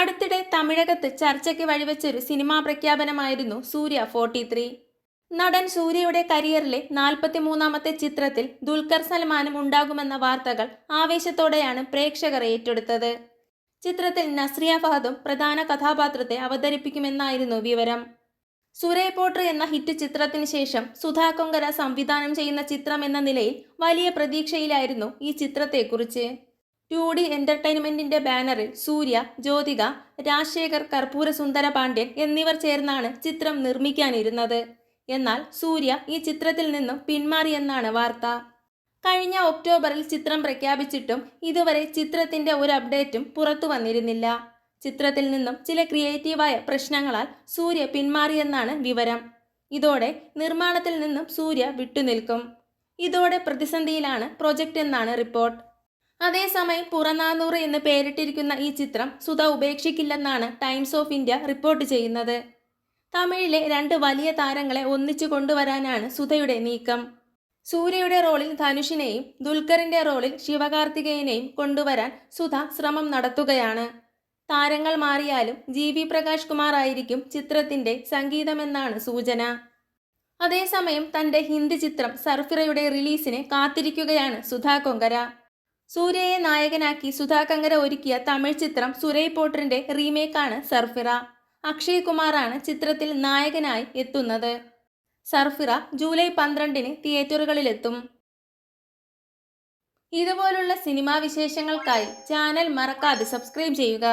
അടുത്തിടെ തമിഴകത്ത് ചർച്ചയ്ക്ക് വഴിവെച്ചൊരു സിനിമാ പ്രഖ്യാപനമായിരുന്നു സൂര്യ ഫോർട്ടി ത്രീ. നടൻ സൂര്യയുടെ കരിയറിലെ നാൽപ്പത്തിമൂന്നാമത്തെ ചിത്രത്തിൽ ദുൽഖർ സൽമാനും ഉണ്ടാകുമെന്ന വാർത്തകൾ ആവേശത്തോടെയാണ് പ്രേക്ഷകർ ഏറ്റെടുത്തത്. ചിത്രത്തിൽ നസ്രിയ ഫഹദും പ്രധാന കഥാപാത്രത്തെ അവതരിപ്പിക്കുമെന്നായിരുന്നു വിവരം. സുരേ പോട്ടർ എന്ന ഹിറ്റ് ചിത്രത്തിന് ശേഷം സുധാ കൊങ്കര സംവിധാനം ചെയ്യുന്ന ചിത്രം എന്ന നിലയിൽ വലിയ പ്രതീക്ഷയിലായിരുന്നു ഈ ചിത്രത്തെക്കുറിച്ച്. ടു ഡി എന്റർടൈൻമെന്റിന്റെ ബാനറിൽ സൂര്യ ജ്യോതിക രാജശേഖർ കർപ്പൂര സുന്ദര പാണ്ഡ്യൻ എന്നിവർ ചേർന്നാണ് ചിത്രം നിർമ്മിക്കാനിരുന്നത്. എന്നാൽ സൂര്യ ഈ ചിത്രത്തിൽ നിന്നും പിന്മാറിയെന്നാണ് വാർത്ത. കഴിഞ്ഞ ഒക്ടോബറിൽ ചിത്രം പ്രഖ്യാപിച്ചിട്ടും ഇതുവരെ ചിത്രത്തിന്റെ ഒരു അപ്ഡേറ്റും പുറത്തു വന്നിരുന്നില്ല. ചിത്രത്തിൽ നിന്നും ചില ക്രിയേറ്റീവായ പ്രശ്നങ്ങളാൽ സൂര്യ പിന്മാറിയെന്നാണ് വിവരം. ഇതോടെ നിർമ്മാണത്തിൽ നിന്നും സൂര്യ വിട്ടുനിൽക്കും. ഇതോടെ പ്രതിസന്ധിയിലാണ് പ്രൊജക്റ്റ് എന്നാണ് റിപ്പോർട്ട്. അതേസമയം പുറനാനൂറ് എന്ന് പേരിട്ടിരിക്കുന്ന ഈ ചിത്രം സുധ ഉപേക്ഷിക്കില്ലെന്നാണ് ടൈംസ് ഓഫ് ഇന്ത്യ റിപ്പോർട്ട് ചെയ്യുന്നത്. തമിഴിലെ രണ്ട് വലിയ താരങ്ങളെ ഒന്നിച്ചു കൊണ്ടുവരാനാണ് സുധയുടെ നീക്കം. സൂര്യയുടെ റോളിൽ ധനുഷിനെയും ദുൽഖറിന്റെ റോളിൽ ശിവകാർത്തികേയനെയും കൊണ്ടുവരാൻ സുധ ശ്രമം നടത്തുകയാണ്. താരങ്ങൾ മാറിയാലും ജി വി പ്രകാശ് കുമാർ ആയിരിക്കും ചിത്രത്തിന്റെ സംഗീതമെന്നാണ് സൂചന. അതേസമയം തന്റെ ഹിന്ദി ചിത്രം സർഫിറയുടെ റിലീസിനെ കാത്തിരിക്കുകയാണ് സുധാ കൊങ്കര. സൂര്യയെ നായകനാക്കി സുധാകങ്കര ഒരുക്കിയ തമിഴ് ചിത്രം സുരൈ പോട്ടറിന്റെ റീമേക്കാണ് സർഫിറ. അക്ഷയ് കുമാറാണ് ചിത്രത്തിൽ നായകനായി എത്തുന്നത്. സർഫിറ ജൂലൈ പന്ത്രണ്ടിന് തിയേറ്ററുകളിലെത്തും. ഇതുപോലുള്ള സിനിമാ വിശേഷങ്ങൾക്കായി ചാനൽ മറക്കാതെ സബ്സ്ക്രൈബ് ചെയ്യുക.